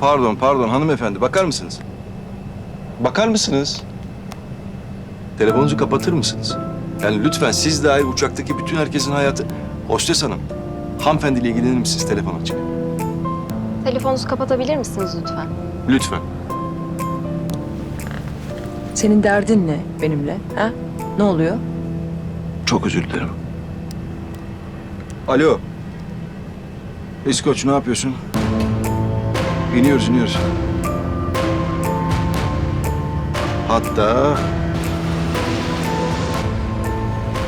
Pardon, pardon hanımefendi. Bakar mısınız? Bakar mısınız? Telefonunuzu kapatır mısınız? Yani lütfen siz dahil uçaktaki bütün herkesin hayatı... Hostes hanım, hanımefendiyle ilgilenir misiniz telefon açık? Telefonunuzu kapatabilir misiniz lütfen? Lütfen. Senin derdin ne benimle? Ha? Ne oluyor? Çok özür dilerim. Alo. İskoç ne yapıyorsun? İniyoruz, iniyoruz. Hatta...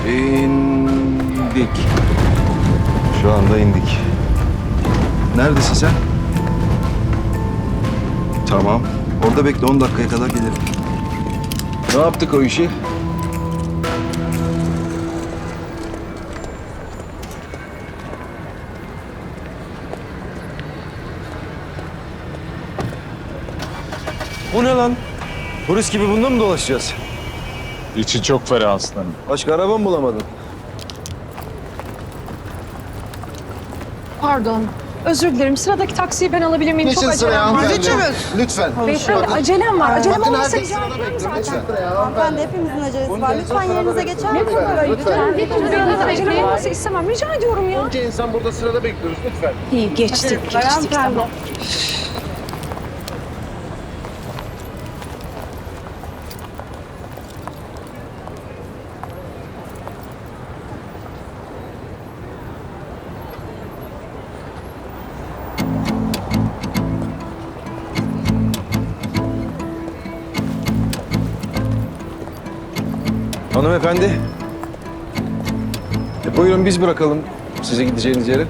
indik. Şu anda indik. Neredesin sen? Tamam. Orada bekle 10 dakikaya kadar gelirim. Ne yaptık o işi? Turist gibi bunda mı dolaşacağız? İçi çok ferah aslanım. Başka araba mı bulamadın? Pardon. Özür dilerim. Sıradaki taksiyi ben alabilir miyim? Çok acelem var. Lütfen. Beyefendi acelem var. Acelem Bakın olmasa herkes rica sırada ederim bekliyor. zaten. Lütfen. Hanımefendi hepimizin acelesi var. Lütfen yerinize geçer misiniz? Lütfen. Lütfen. Acelem olmasa istemem. Rica ediyorum ya. Bunca insan burada sırada bekliyoruz lütfen. İyi geçtik. Hanımefendi. Hanımefendi. E, buyurun biz bırakalım size gideceğiniz yere.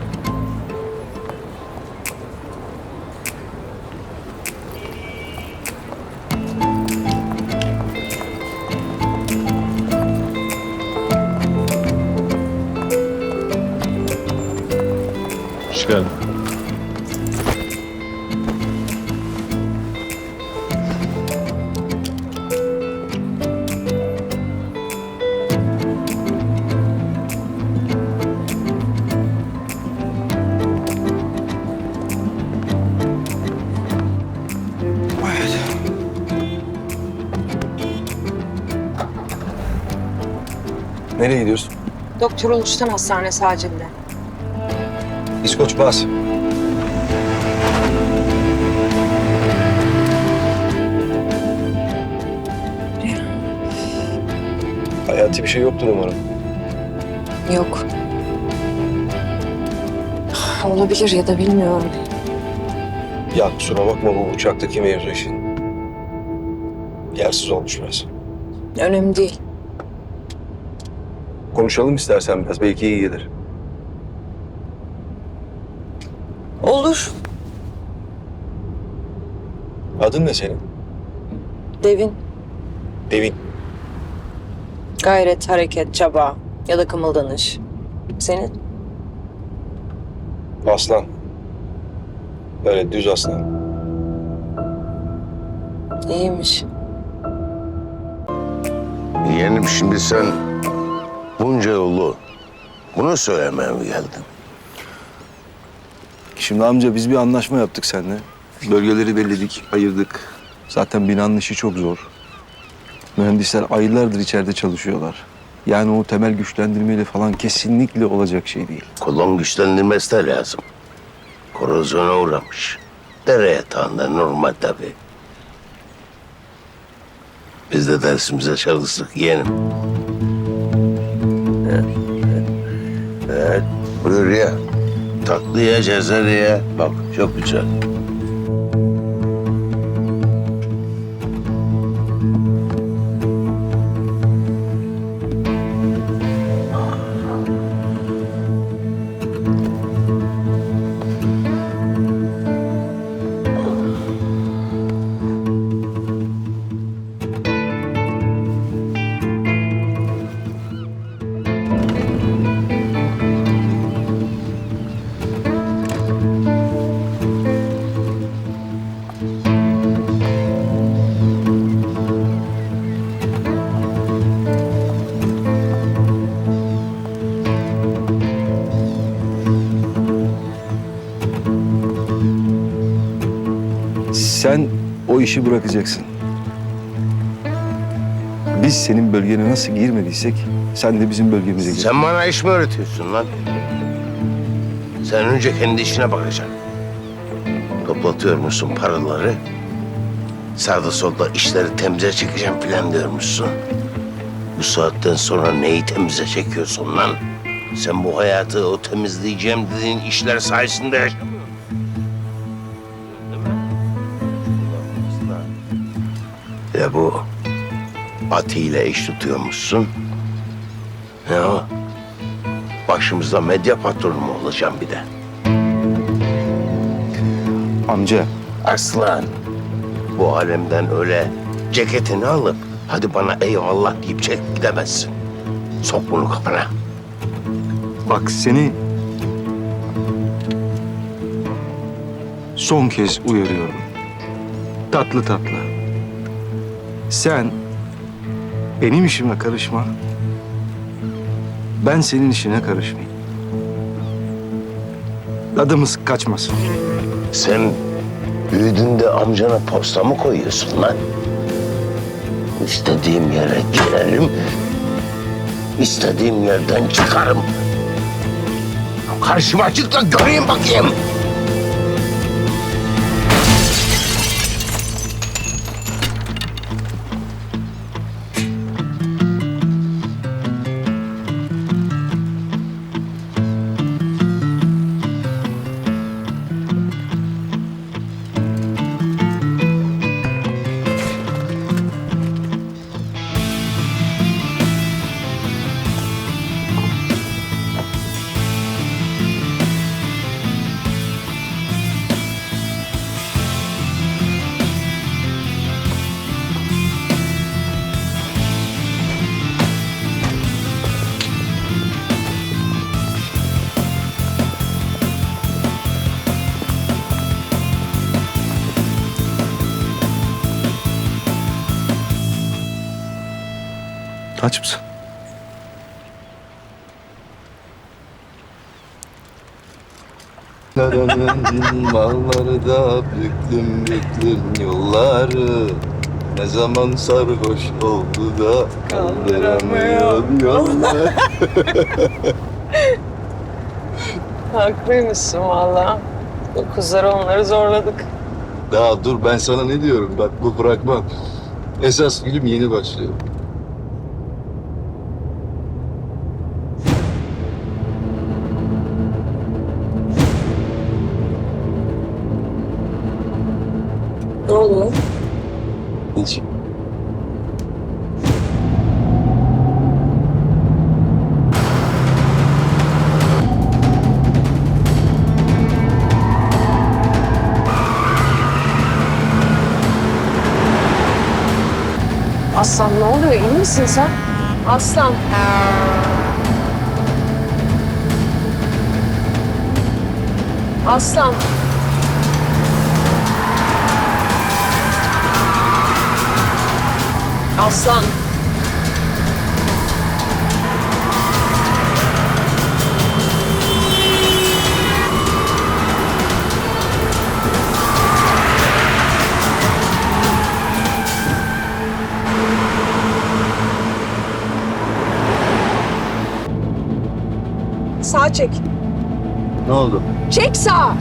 Nereye gidiyorsun? Doktor Uluş'tan hastanesi acilde. İskoç bas. Hayati bir şey yoktur umarım. Yok. Olabilir ya da bilmiyorum. Ya kusura bakma bu uçaktaki mevzu işin. Yersiz olmuş biraz. Önemli değil. Konuşalım istersen biraz. Belki iyi gelir. Olur. Adın ne senin? Devin. Devin. Gayret, hareket, çaba ya da kımıldanış. Senin? Aslan. Böyle düz aslan. İyiymiş. Yeğenim şimdi sen bunca yolu bunu söylemeye mi geldin? Şimdi amca biz bir anlaşma yaptık seninle. Bölgeleri belirledik, ayırdık. Zaten binanın işi çok zor. Mühendisler aylardır içeride çalışıyorlar. Yani o temel güçlendirmeyle falan kesinlikle olacak şey değil. Kolon güçlendirmesi de lazım. Korozyona uğramış. Dere yatağında normal tabii. Biz de dersimize çalıştık yeğenim. Evet, buyur ya. Tatlıya, cezereye. Bak çok güzel. İşi bırakacaksın. Biz senin bölgene nasıl girmediysek sen de bizim bölgemize gir. Sen bana iş mi öğretiyorsun lan? Sen önce kendi işine bakacaksın. Toplatıyor musun paraları? Sağda solda işleri temize çekeceğim falan diyormuşsun. Bu saatten sonra neyi temize çekiyorsun lan? Sen bu hayatı o temizleyeceğim dediğin işler sayesinde yaşamıyorsun. Ya bu Ati ile iş tutuyormuşsun. Ne o? Başımızda medya patronu mu olacağım bir de? Amca Aslan. Bu alemden öyle ceketini alıp hadi bana eyvallah deyip çek gidemezsin. Sok bunu kafana. bak seni son kez uyarıyorum. Tatlı tatlı. Sen benim işime karışma. Ben senin işine karışmayayım. Adımız kaçmasın. Sen büyüdüğünde amcana posta mı koyuyorsun lan? İstediğim yere girerim. istediğim yerden çıkarım. Karşıma çık da göreyim bakayım. Aç mısın? Karadeniz malları da büklüm büklüm yolları Ne zaman sarhoş oldu da kaldıramıyor yolları Haklıymışsın valla. O kızları onları zorladık. Daha dur ben sana ne diyorum bak bu bırakmam. Esas gülüm yeni başlıyor. Aslan ne oluyor? İyi misin sen? Aslan. Aslan. Aslan. Çek. Ne oldu? Çek sağ.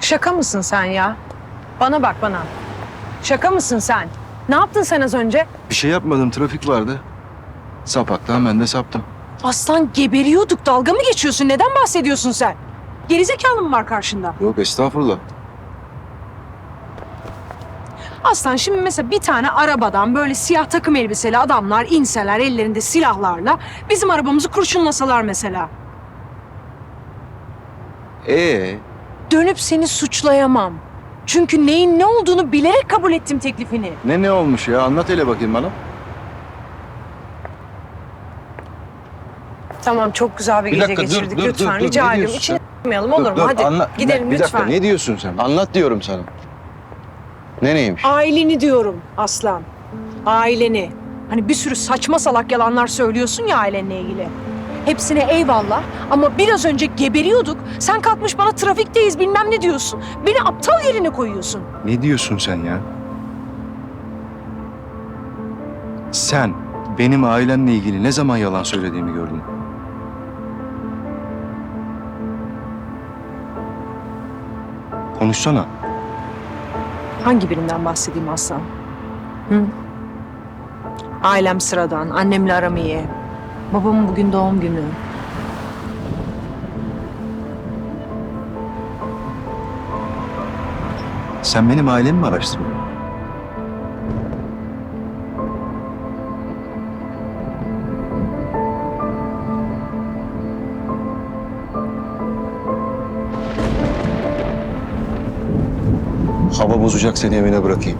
Şaka mısın sen ya? Bana bak bana. Şaka mısın sen? Ne yaptın sen az önce? Bir şey yapmadım trafik vardı. Sapaktan ben de saptım. Aslan geberiyorduk. Dalga mı geçiyorsun? Neden bahsediyorsun sen? Gerizekalı mı var karşında? Yok estağfurullah. Aslan şimdi mesela bir tane arabadan böyle siyah takım elbiseli adamlar inseler ellerinde silahlarla bizim arabamızı kurşunlasalar mesela. Ee, Dönüp seni suçlayamam. Çünkü neyin ne olduğunu bilerek kabul ettim teklifini. ne ne olmuş ya? Anlat hele bakayım bana. Tamam çok güzel bir, Bir gece dakika, geçirdik dur, lütfen dur, rica ediyorum. İçini s**mayalım olur mu? Hadi anla- gidelim bir lütfen. dakika ne diyorsun sen? Anlat diyorum sana. Ne neymiş? Aileni diyorum Aslan. Aileni. Hani bir sürü saçma salak yalanlar söylüyorsun ya ailenle ilgili. Hepsine eyvallah ama biraz önce geberiyorduk. Sen kalkmış bana trafikteyiz bilmem ne diyorsun. Beni aptal yerine koyuyorsun. Ne diyorsun sen ya? Sen benim ailemle ilgili ne zaman yalan söylediğimi gördün? Konuşsana. Hangi birinden bahsedeyim Aslan? Hı? Ailem sıradan, annemle aram iyi. Babamın bugün doğum günü. Sen benim ailemi mi araştırdın? Hava bozacak seni evine bırakayım.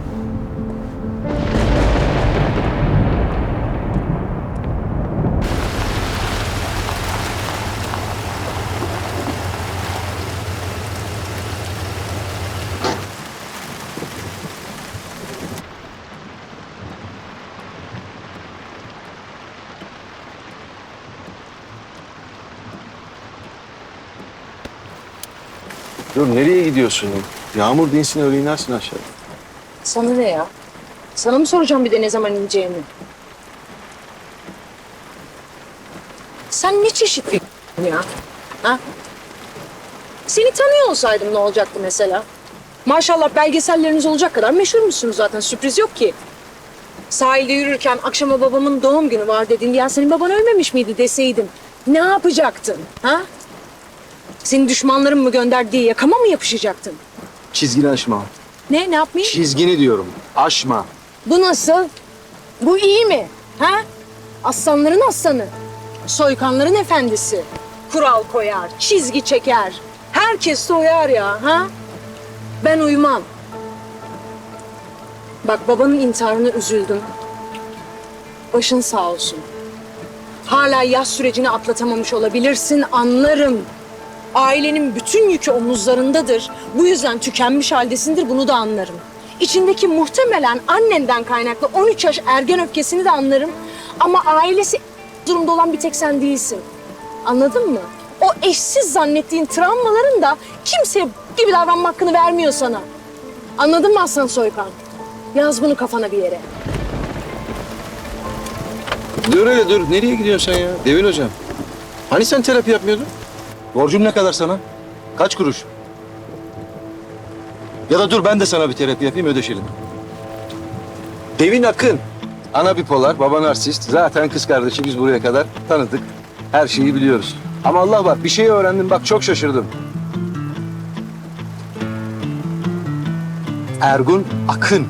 Dur nereye gidiyorsun? Yağmur dinsin öyle inersin aşağı. Sana ne ya? Sana mı soracağım bir de ne zaman ineceğimi? Sen ne çeşit bir ya? Ha? Seni tanıyor olsaydım ne olacaktı mesela? Maşallah belgeselleriniz olacak kadar meşhur musunuz zaten sürpriz yok ki. Sahilde yürürken akşama babamın doğum günü var dedin. Ya senin baban ölmemiş miydi deseydim. Ne yapacaktın? Ha? Senin düşmanların mı gönderdiği yakama mı yapışacaktın? Çizgini aşma. Ne? Ne yapmayayım? Çizgini diyorum. Aşma. Bu nasıl? Bu iyi mi? Ha? Aslanların aslanı. Soykanların efendisi. Kural koyar, çizgi çeker. Herkes de uyar ya, ha? Ben uymam. Bak babanın intiharına üzüldüm. Başın sağ olsun. Hala yaz sürecini atlatamamış olabilirsin, anlarım. Ailenin bütün yükü omuzlarındadır. Bu yüzden tükenmiş haldesindir, bunu da anlarım. İçindeki muhtemelen annenden kaynaklı 13 yaş ergen öfkesini de anlarım. Ama ailesi durumda olan bir tek sen değilsin. Anladın mı? O eşsiz zannettiğin travmaların da kimseye gibi davranma hakkını vermiyor sana. Anladın mı Aslan Soykan? Yaz bunu kafana bir yere. Dur öyle dur. Nereye gidiyorsun sen ya? Devin hocam. Hani sen terapi yapmıyordun? Borcum ne kadar sana? Kaç kuruş? Ya da dur ben de sana bir terapi yapayım ödeşelim. Devin Akın. Ana bipolar, baba narsist. Zaten kız kardeşi biz buraya kadar tanıdık. Her şeyi biliyoruz. Ama Allah bak bir şey öğrendim bak çok şaşırdım. Ergun Akın.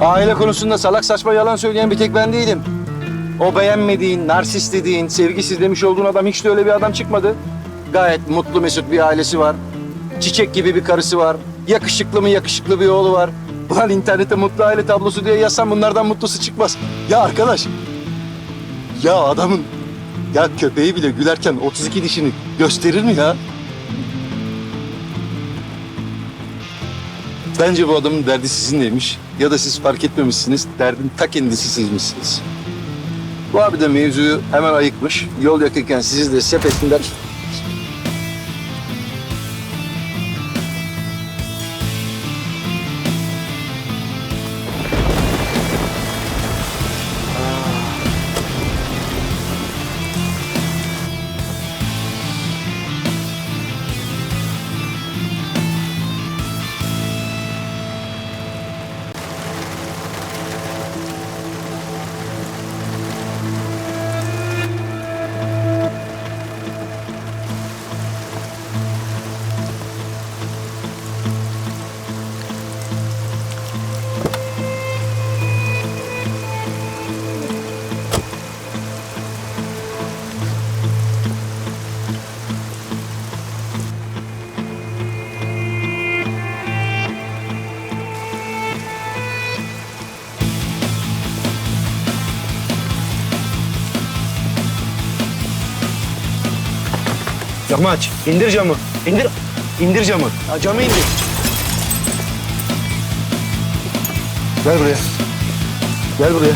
Aile konusunda salak saçma yalan söyleyen bir tek ben değilim. O beğenmediğin, narsist dediğin, sevgisiz demiş olduğun adam hiç de öyle bir adam çıkmadı. Gayet mutlu mesut bir ailesi var. Çiçek gibi bir karısı var. Yakışıklı mı yakışıklı bir oğlu var. Ulan internete mutlu aile tablosu diye yazsam bunlardan mutlusu çıkmaz. Ya arkadaş. Ya adamın ya köpeği bile gülerken 32 dişini gösterir mi ya? Bence bu adamın derdi sizinleymiş. Ya da siz fark etmemişsiniz. Derdin ta kendisi sizmişsiniz. Bu abi de mevzuyu hemen ayıkmış. Yol yakırken sizi de sepetinden... Camı aç. İndir camı. İndir. İndir camı. Ya camı indir. Gel buraya. Gel buraya.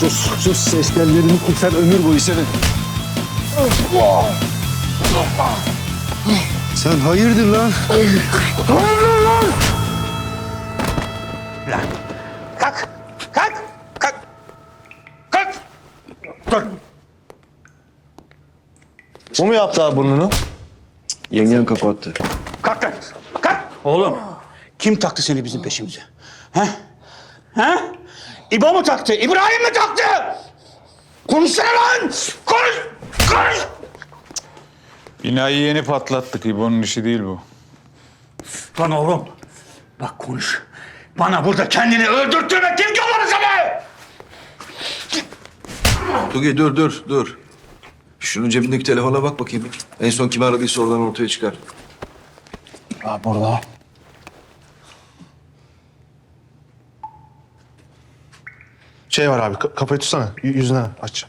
Sus, sus. Ses tellerini kurtar ömür boyu senin. Sen hayırdır lan? Kalk! Kalk! Kalk! Kalk! Dur! O mu yaptı abi burnunu? Yengen kapattı. Kalk lan! Kalk! Oğlum, kim taktı seni bizim peşimize? Ha? Ha? İbo mu taktı? İbrahim mi taktı? Konuşsana lan! Konuş! Konuş! Binayı yeni patlattık. İbo'nun işi değil bu. Lan oğlum, bak konuş. Bana burada kendini öldürttürme kim yolladı seni? Tugi dur dur dur. Şunun cebindeki telefona bak bakayım. En son kimi aradıysa oradan ortaya çıkar. Abi burada. Şey var abi ka- kafayı tutsana. Y- yüzüne aç.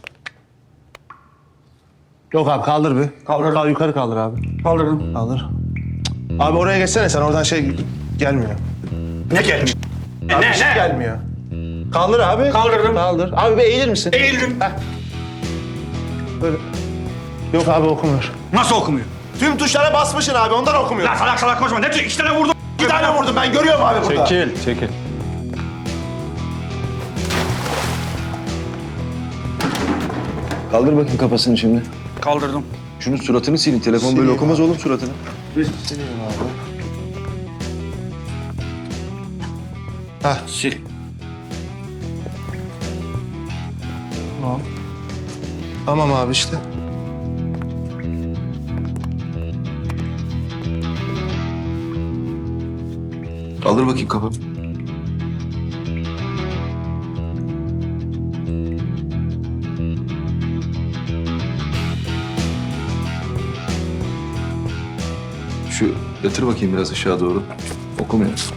Yok abi kaldır bir. Kaldır. Kal, yukarı kaldır abi. Kaldırdım. Kaldır. Abi oraya geçsene sen oradan şey gelmiyor. Ne gelmiş? Ne Abi ne? bir şey ne? gelmiyor. Kaldır abi. Kaldırdım. Kaldır. Abi bir eğilir misin? Eğildim. Böyle. Yok abi okumuyor. Nasıl okumuyor? Tüm tuşlara basmışsın abi ondan okumuyor. Lan salak salak konuşma. Ne iki tane vurdum. Bir tane vurdum ben görüyorum abi burada. Çekil, çekil. Kaldır bakayım kafasını şimdi. Kaldırdım. Şunun suratını silin. Telefon böyle okumaz oğlum suratını. Heh. Sil. Tamam abi işte. Kaldır bakayım kafanı. Şu yatır bakayım biraz aşağı doğru. Okumuyor. Çık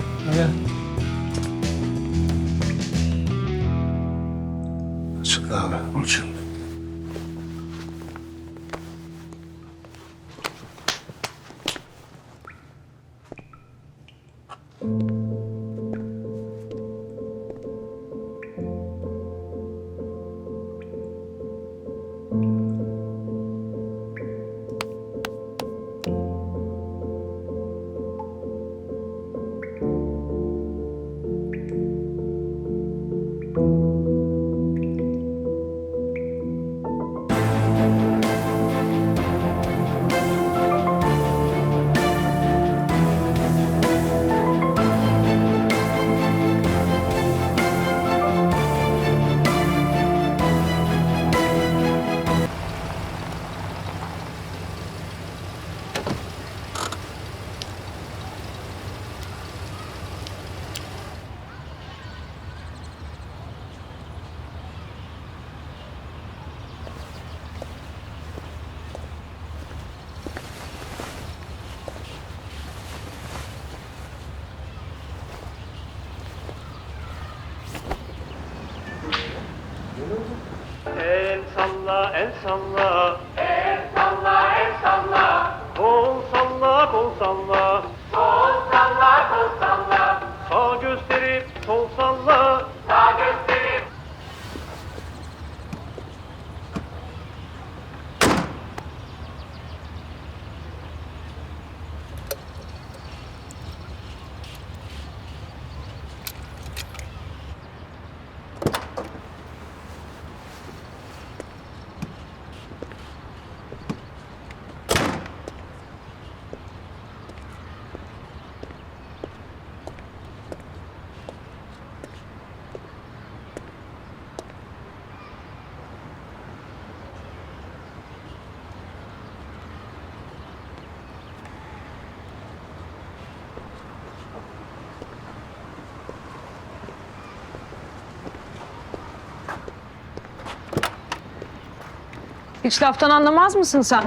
Hiç laftan anlamaz mısın sen?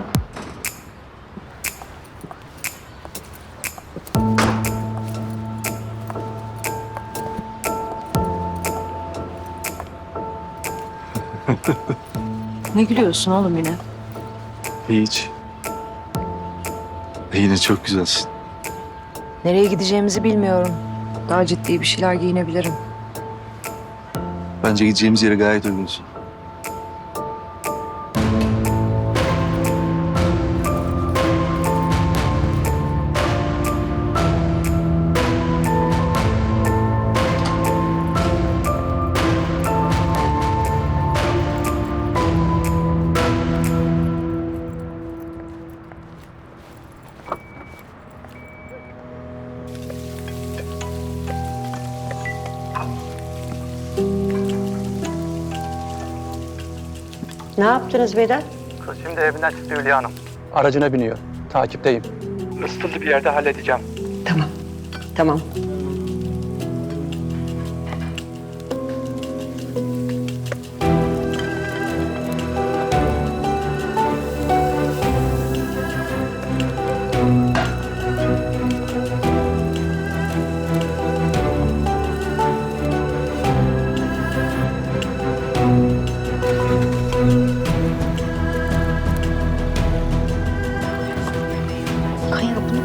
Ne gülüyorsun oğlum yine? Hiç. Yine çok güzelsin. Nereye gideceğimizi bilmiyorum. Daha ciddi bir şeyler giyinebilirim. Bence gideceğimiz yere gayet uygunsun. Ne yaptınız Vedat? Şimdi evinden çıktı Hülya Hanım. Aracına biniyor. Takipteyim. Isıtılı bir yerde halledeceğim. Tamam. Tamam.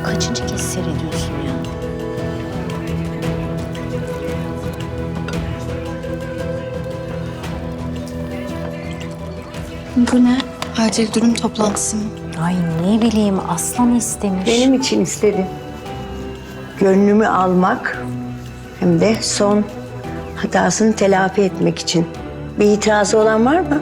Kaçıncı kez seyrediyorsun ya? Bu ne? Acil durum toplantısı mı? Ay ne bileyim aslan istemiş. Benim için istedi. Gönlümü almak hem de son hatasını telafi etmek için. Bir itirazı olan var mı?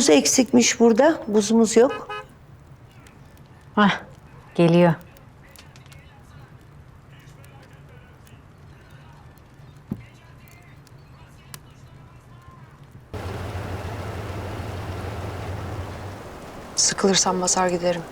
Buz eksikmiş burada. Buzumuz yok. Hah geliyor. Sıkılırsam basar giderim.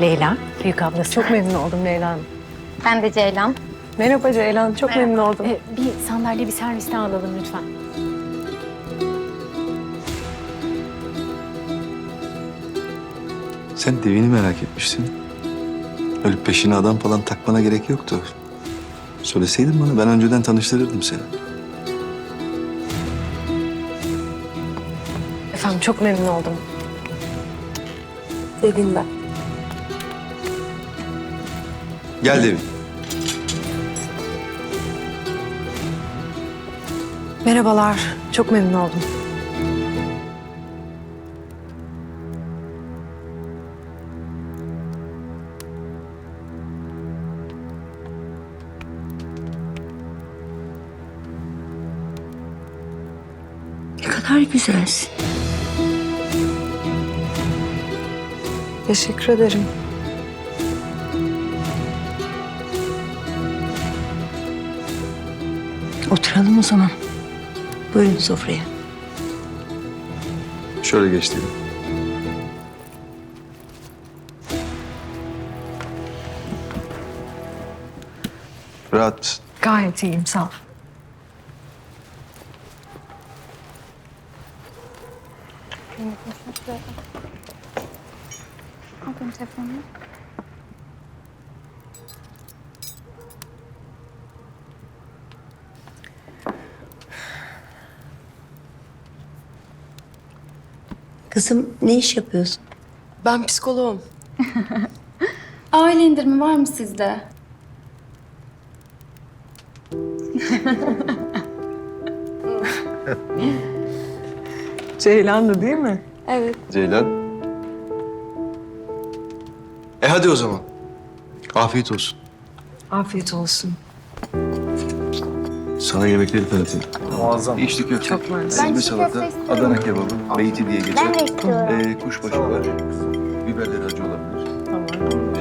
Leyla, büyük ablası. Çok memnun oldum Leyla Hanım. Ben de Ceylan. Merhaba Ceylan, çok memnun oldum. Ee, bir sandalye bir serviste alalım lütfen. Sen devini merak etmiştin. Öyle peşine adam falan takmana gerek yoktu. Söyleseydin bana ben önceden tanıştırırdım seni. Efendim çok memnun oldum. Dediğinden. Gel Devin. Merhabalar, çok memnun oldum. Ne kadar güzelsin. Teşekkür ederim. Oturalım o zaman. Buyurun sofraya. Şöyle geç Devin. Rahat mısın? Gayet iyiyim, sağ ol. Kızım ne iş yapıyorsun? Ben psikoloğum. Aile indirimi var mı sizde? Ceylan'dı değil mi? Ceylan. E hadi o zaman. Afiyet olsun. Afiyet olsun. Sana yemekleri tanıtayım. Muazzam. İçli köfte, Çok mersi. ezme salata, Adana kebabı, beyti diye geçer. Ben de istiyorum. Ee, kuşbaşı var. Biberleri acı olabilir. Tamam.